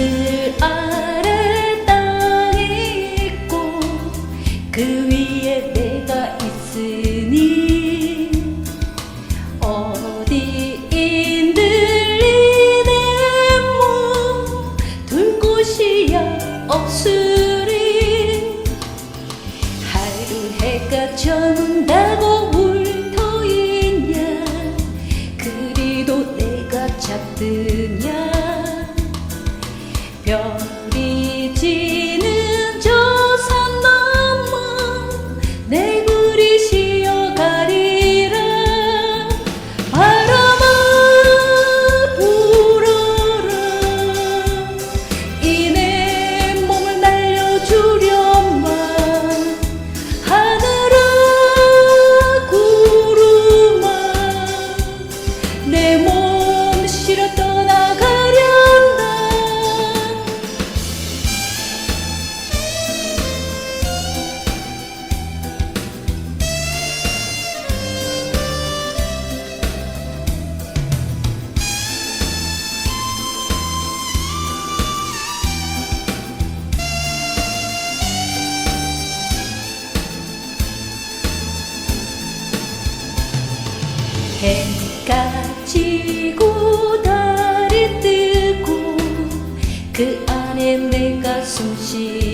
하늘 아래 땅이 있고 그 위에 내가 있을 your 해가 지고 달이 뜨고 그 안에 내가 숨쉬